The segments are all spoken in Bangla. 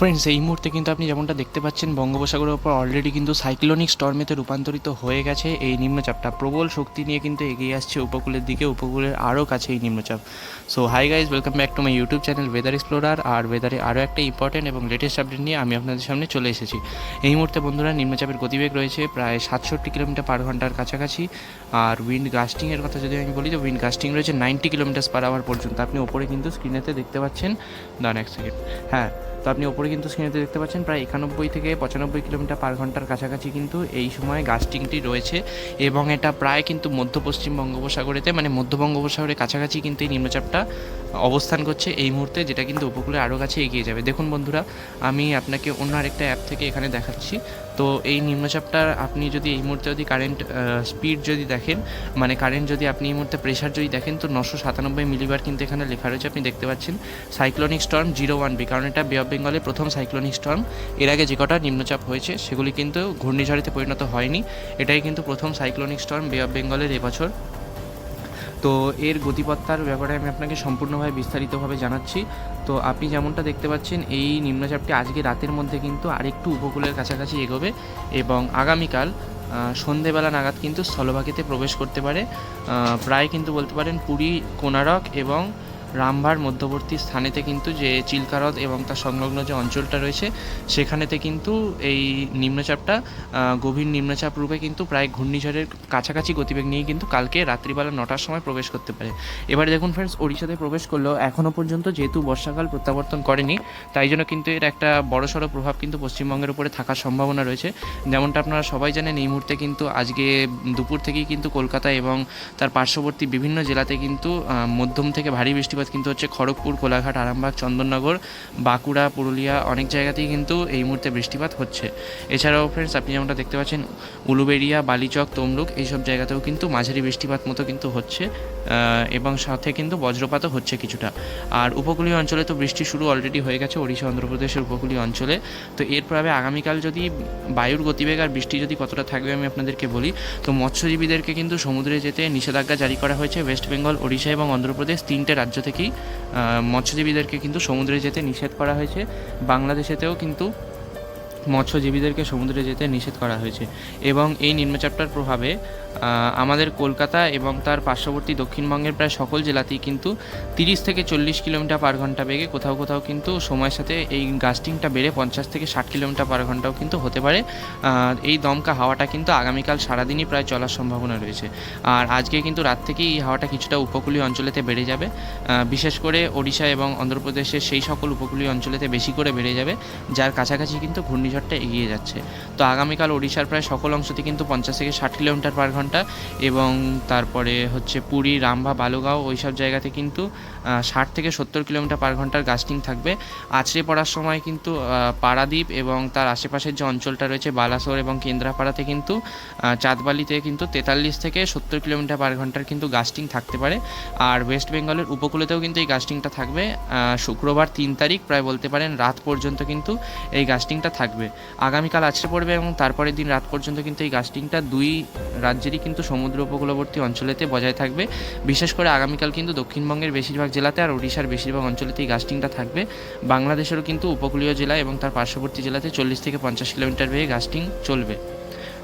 ফ্রেন্ডস এই মুহূর্তে কিন্তু আপনি যেমনটা দেখতে পাচ্ছেন, বঙ্গোপসাগরের ওপর অলরেডি কিন্তু সাইক্লোনিক স্টর্মেতে রূপান্তরিত হয়ে গেছে। এই নিম্নচাপটা প্রবল শক্তি নিয়ে কিন্তু এগিয়ে আসছে উপকূলের দিকে, উপকূলের আরও কাছে এই নিম্নচাপ। So hi guys welcome back to my YouTube channel weather explorer আর ওয়েদারে আরও একটা ইম্পর্টেন্ট এবং লেটেস্ট আপডেট নিয়ে আমি আপনাদের সামনে চলে এসেছি। এই মুহূর্তে বন্ধুরা, নিম্নচাপের গতিবেগ রয়েছে প্রায় সাতষট্টি কিলোমিটার পার ঘণ্টার কাছাকাছি। আর উইন্ড গাস্টিংয়ের কথা যদি আমি বলি, তো উইন্ড গাস্টিং রয়েছে নাইনটি কিলোমিটার পার আওয়ার পর্যন্ত। আপনি ওপরে কিন্তু স্ক্রিনেতে দেখতে পাচ্ছেন। দাঁড়ান এক সেকেন্ড হ্যাঁ তো আপনি ওপরে কিন্তু স্ক্রিনেতে দেখতে পাচ্ছেন, প্রায় একানব্বই থেকে পঁচানব্বই কিলোমিটার পার ঘণ্টার কাছাকাছি কিন্তু এই সময় গাস্টিংটি রয়েছে এবং এটা প্রায় কিন্তু মধ্য পশ্চিম বঙ্গোপসাগরেতে মানে মধ্য বঙ্গোপসাগরের কাছাকাছি কিন্তু এই নিম্নচাপটা অবস্থান করছে এই মুহূর্তে, যেটা কিন্তু উপকূলে আরও কাছে এগিয়ে যাবে। দেখুন বন্ধুরা, আমি আপনাকে অন্য আরেকটা অ্যাপ থেকে এখানে দেখাচ্ছি। তো এই নিম্নচাপটা আপনি যদি এই মুহূর্তে যদি কারেন্ট স্পিড যদি দেখেন মানে কারেন্ট যদি আপনি এই মুহূর্তে প্রেশার যদি দেখেন, তো নশো সাতানব্বই মিলিবার কিন্তু এখানে লেখা রয়েছে, আপনি দেখতে পাচ্ছেন। Cyclonic storm zero one B কারণ এটা বে অফ বেঙ্গলের প্রথম সাইক্লোনিক স্টর্ম এর আগে যে কটা নিম্নচাপ হয়েছে, সেগুলি কিন্তু ঘূর্ণিঝড়েতে পরিণত হয়নি। এটাই কিন্তু প্রথম সাইক্লোনিক স্টর্ম বে অফ বেঙ্গলের এবছর। তো এর গতিপত্তার ব্যাপারে আমি আপনাকে সম্পূর্ণভাবে বিস্তারিতভাবে জানাচ্ছি। তো আপনি যেমনটা দেখতে পাচ্ছেন, এই নিম্নচাপটি আজকে রাতের মধ্যে কিন্তু আরেকটু উপকূলের কাছাকাছি এগোবে এবং আগামীকাল সন্ধেবেলা নাগাদ কিন্তু স্থলভাগেতে প্রবেশ করতে পারে। প্রায় কিন্তু বলতে পারেন পুরী কোনারক এবং রামভার মধ্যবর্তী স্থানেতে কিন্তু যে চিল্কা হ্রদ এবং তার সংলগ্ন যে অঞ্চলটা রয়েছে, সেখানেতে কিন্তু এই নিম্নচাপটা গভীর নিম্নচাপ রূপে কিন্তু প্রায় ঘূর্ণিঝড়ের কাছাকাছি গতিবেগ নিয়ে কিন্তু কালকে রাত্রিবেলা নটার সময় প্রবেশ করতে পারে। এবারে দেখুন ফ্রেন্ডস ওড়িশাতে প্রবেশ করলেও এখনও পর্যন্ত যেহেতু বর্ষাকাল প্রত্যাবর্তন করেনি, তাই জন্য কিন্তু এর একটা বড়সড় প্রভাব কিন্তু পশ্চিমবঙ্গের উপরে থাকার সম্ভাবনা রয়েছে। যেমনটা আপনারা সবাই জানেন, এই মুহূর্তে কিন্তু আজকে দুপুর থেকেই কিন্তু কলকাতা এবং তার পার্শ্ববর্তী বিভিন্ন জেলাতে কিন্তু মধ্যম থেকে ভারী বৃষ্টিপাত কিন্তু হচ্ছে খড়গপুর, কোলাঘাট, আরামবাগ, চন্দননগর, বাঁকুড়া, পুরুলিয়া অনেক জায়গাতেই কিন্তু এই মুহূর্তে বৃষ্টিপাত হচ্ছে। এছাড়াও ফ্রেন্ডস আপনি যেমনটা দেখতে পাচ্ছেন, উলুবেড়িয়া, বালিচক, তমলুক এইসব জায়গাতেও কিন্তু মাঝারি বৃষ্টিপাত মতো কিন্তু হচ্ছে। এবং সাথে কিন্তু বজ্রপাতও হচ্ছে কিছুটা। আর উপকূলীয় অঞ্চলে তো বৃষ্টি শুরু অলরেডি হয়ে গেছে, ওড়িশা, অন্ধ্রপ্রদেশের উপকূলীয় অঞ্চলে। তো এর প্রভাবে আগামীকাল যদি বায়ুর গতিবেগ আর বৃষ্টি যদি কতটা থাকবে আমি আপনাদেরকে বলি, তো মৎস্যজীবীদেরকে কিন্তু সমুদ্রে যেতে নিষেধাজ্ঞা জারি করা হয়েছে। ওয়েস্ট বেঙ্গল, ওড়িশা এবং অন্ধ্রপ্রদেশ তিনটে রাজ্য থেকেই মৎস্যজীবীদেরকে কিন্তু সমুদ্রে যেতে নিষেধ করা হয়েছে। বাংলাদেশেতেও কিন্তু মৎস্যজীবীদেরকে সমুদ্রে যেতে নিষেধ করা হয়েছে এবং এই নিম্নচাপটার প্রভাবে আমাদের কলকাতা এবং তার পার্শ্ববর্তী দক্ষিণবঙ্গের প্রায় সকল জেলাতেই কিন্তু তিরিশ থেকে চল্লিশ কিলোমিটার পার ঘণ্টা বেগে কোথাও কোথাও কিন্তু সময়ের সাথে এই গাস্টিংটা বেড়ে পঞ্চাশ থেকে ষাট কিলোমিটার পার ঘন্টাও কিন্তু হতে পারে। এই দমকা হাওয়াটা কিন্তু আগামীকাল সারাদিনই প্রায় চলার সম্ভাবনা রয়েছে। আর আজকে কিন্তু রাত থেকেই এই হাওয়াটা কিছুটা উপকূলীয় অঞ্চলেতে বেড়ে যাবে। বিশেষ করে ওড়িশা এবং অন্ধ্রপ্রদেশের সেই সকল উপকূলীয় অঞ্চলেতে বেশি করে বেড়ে যাবে, যার কাছাকাছি কিন্তু ঘূর্ণিঝড়টা এগিয়ে যাচ্ছে। তো আগামীকাল ওড়িশার প্রায় সকল অংশতে কিন্তু পঞ্চাশ থেকে ষাট কিলোমিটার পার ঘণ্টা এবং তারপরে হচ্ছে পুরী, রামভা, বালুগাঁও ওই সব জায়গাতে কিন্তু ষাট থেকে সত্তর কিলোমিটার পার ঘণ্টার গাস্টিং থাকবে। আছড়ে পড়ার সময় কিন্তু পারাদ্বীপ এবং তার আশেপাশের যে অঞ্চলটা রয়েছে, বালাসোর এবং কেন্দ্রাপাড়াতে কিন্তু চাঁদবালিতে কিন্তু তেতাল্লিশ থেকে সত্তর কিলোমিটার পার ঘণ্টার কিন্তু গাস্টিং থাকতে পারে। আর ওয়েস্ট বেঙ্গলের উপকূলেতেও কিন্তু এই গাস্টিংটা থাকবে। শুক্রবার তিন তারিখ প্রায় বলতে পারেন রাত পর্যন্ত কিন্তু এই গাস্টিংটা থাকবে। আগামীকাল আছড়ে পড়বে এবং তারপরের দিন রাত পর্যন্ত কিন্তু এই গাস্টিংটা দুই রাজ্যেরই কিন্তু সমুদ্র উপকূলবর্তী অঞ্চলেতে বজায় থাকবে। বিশেষ করে আগামীকাল কিন্তু দক্ষিণবঙ্গের বেশিরভাগ জেলাতে আর ওড়িশার বেশিরভাগ অঞ্চলেতেই গাস্টিংটা থাকবে। বাংলাদেশেরও কিন্তু উপকূলীয় জেলা এবং তার পার্শ্ববর্তী জেলাতে চল্লিশ থেকে পঞ্চাশ কিলোমিটার বেগে গাস্টিং চলবে।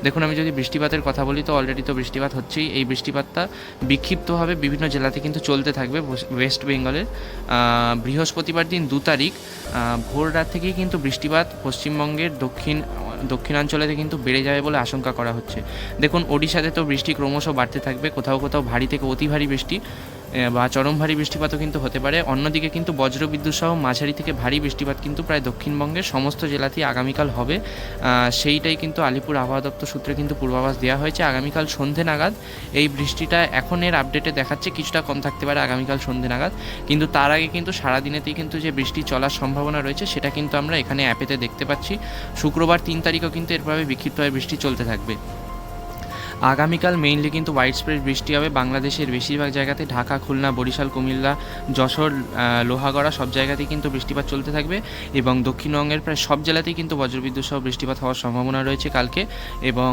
দেখুন, আমি যদি বৃষ্টিপাতের কথা বলি, তো অলরেডি তো বৃষ্টিপাত হচ্ছেই। এই বৃষ্টিপাতটা বিক্ষিপ্তভাবে বিভিন্ন জেলাতে কিন্তু চলতে থাকবে ওয়েস্ট- বেঙ্গলের বৃহস্পতিবার দিন দু তারিখ ভোর রাত থেকেই কিন্তু বৃষ্টিপাত পশ্চিমবঙ্গের দক্ষিণ, দক্ষিণাঞ্চলেতে কিন্তু বেড়ে যাবে বলে আশঙ্কা করা হচ্ছে। দেখুন, ওড়িশাতে তো বৃষ্টি ক্রমশ বাড়তে থাকবে, কোথাও কোথাও ভারী থেকে অতি ভারী বৃষ্টি। বা চরম ভারী বৃষ্টিপাতও কিন্তু হতে পারে। অন্যদিকে কিন্তু বজ্রবিদ্যুৎ সহ মাঝারি থেকে ভারী বৃষ্টিপাত কিন্তু প্রায় দক্ষিণবঙ্গের সমস্ত জেলাতেই আগামীকাল হবে। সেইটাই কিন্তু আলিপুর আবহাওয়া দপ্তর সূত্রে কিন্তু পূর্বাভাস দেওয়া হয়েছে। আগামীকাল সন্ধে নাগাদ এই বৃষ্টিটা এখন এর আপডেটে দেখাচ্ছে, কিছুটা কম থাকতে পারে আগামীকাল সন্ধে নাগাদ। কিন্তু তার আগে কিন্তু সারাদিনেতেই কিন্তু যে বৃষ্টি চলার সম্ভাবনা রয়েছে, সেটা কিন্তু আমরা এখানে অ্যাপেতে দেখতে পাচ্ছি। শুক্রবার তিন তারিখও কিন্তু এরভাবে বিক্ষিপ্তভাবে বৃষ্টি চলতে থাকবে। আগামীকাল মেইনলি কিন্তু হোয়াইট স্প্রেড বৃষ্টি হবে। বাংলাদেশের বেশিরভাগ জায়গাতে ঢাকা, খুলনা, বরিশাল, কুমিল্লা, যশোর লোহাগড়া সব জায়গাতেই কিন্তু বৃষ্টিপাত চলতে থাকবে এবং দক্ষিণবঙ্গের প্রায় সব জেলাতেই কিন্তু বজ্রবিদ্যুৎ সহ বৃষ্টিপাত হওয়ার সম্ভাবনা রয়েছে কালকে এবং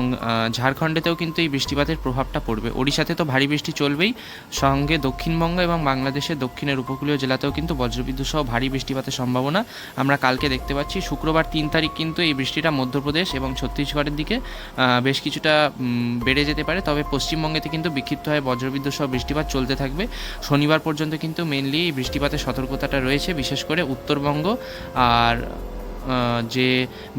ঝাড়খণ্ডেতেও কিন্তু এই বৃষ্টিপাতের প্রভাবটা পড়বে। ওড়িশাতে তো ভারী বৃষ্টি চলবেই। সঙ্গে দক্ষিণবঙ্গ এবং বাংলাদেশের দক্ষিণের উপকূলীয় জেলাতেও কিন্তু বজ্রবিদ্যুৎ সহ ভারী বৃষ্টিপাতের সম্ভাবনা আমরা কালকে দেখতে পাচ্ছি। শুক্রবার তিন তারিখ কিন্তু এই বৃষ্টিটা মধ্যপ্রদেশ এবং ছত্তিশগড়ের দিকে বেশ কিছুটা বেড়ে যেতে পারে, তবে পশ্চিমবঙ্গেতে কিন্তু বিক্ষিপ্ত হয় বজ্রবিদ্যুৎ সহ বৃষ্টিপাত চলতে থাকবে। শনিবার পর্যন্ত কিন্তু মেনলি এই বৃষ্টিপাতের সতর্কতাটা রয়েছে, বিশেষ করে উত্তরবঙ্গ আর যে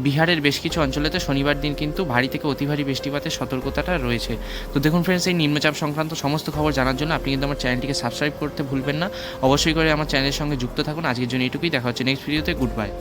বিহারের বেশ কিছু অঞ্চলেতে শনিবার দিন কিন্তু ভারী থেকে অতি ভারী বৃষ্টিপাতের সতর্কতাটা রয়েছে। তো দেখুন ফ্রেন্ডস এই নিম্নচাপ সংক্রান্ত সমস্ত খবর জানার জন্য আপনি কিন্তু আমার চ্যানেলটিকে সাবস্ক্রাইব করতে ভুলবেন না। অবশ্যই করে আমার চ্যানেলের সঙ্গে যুক্ত থাকুন। আজকের জন্য এটুকুই দেখা হচ্ছে নেক্সট ভিডিওতে গুড বাই